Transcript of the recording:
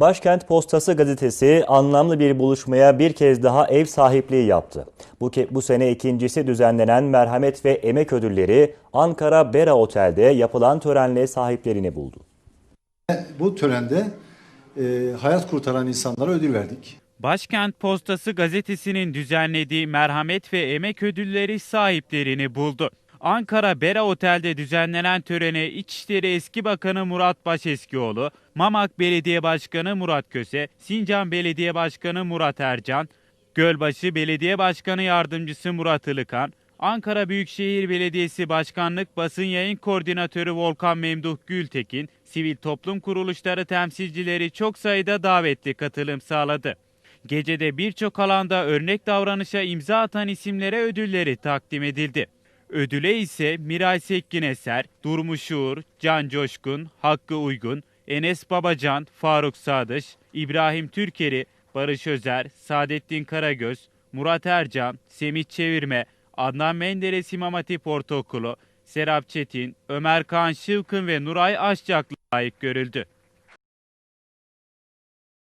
Başkent Postası gazetesi anlamlı bir buluşmaya bir kez daha ev sahipliği yaptı. Bu, ke- bu sene ikincisi düzenlenen Merhamet ve Emek Ödülleri Ankara Bera Otel'de yapılan törenle sahiplerini buldu. Bu törende e, hayat kurtaran insanlara ödül verdik. Başkent Postası gazetesinin düzenlediği merhamet ve emek ödülleri sahiplerini buldu. Ankara Bera Otel'de düzenlenen törene İçişleri Eski Bakanı Murat Başeskioğlu, Mamak Belediye Başkanı Murat Köse, Sincan Belediye Başkanı Murat Ercan, Gölbaşı Belediye Başkanı Yardımcısı Murat Ilıkan, Ankara Büyükşehir Belediyesi Başkanlık Basın Yayın Koordinatörü Volkan Memduh Gültekin, sivil toplum kuruluşları temsilcileri çok sayıda davetli katılım sağladı. Gecede birçok alanda örnek davranışa imza atan isimlere ödülleri takdim edildi. Ödüle ise Miray Sekkin Eser, Durmuş Uğur, Can Coşkun, Hakkı Uygun, Enes Babacan, Faruk Sadıç, İbrahim Türkeri, Barış Özer, Saadettin Karagöz, Murat Ercan, Semih Çevirme, Adnan Menderes İmam Hatip Ortaokulu, Serap Çetin, Ömer Kaan Şıvkın ve Nuray Aşçaklı layık görüldü.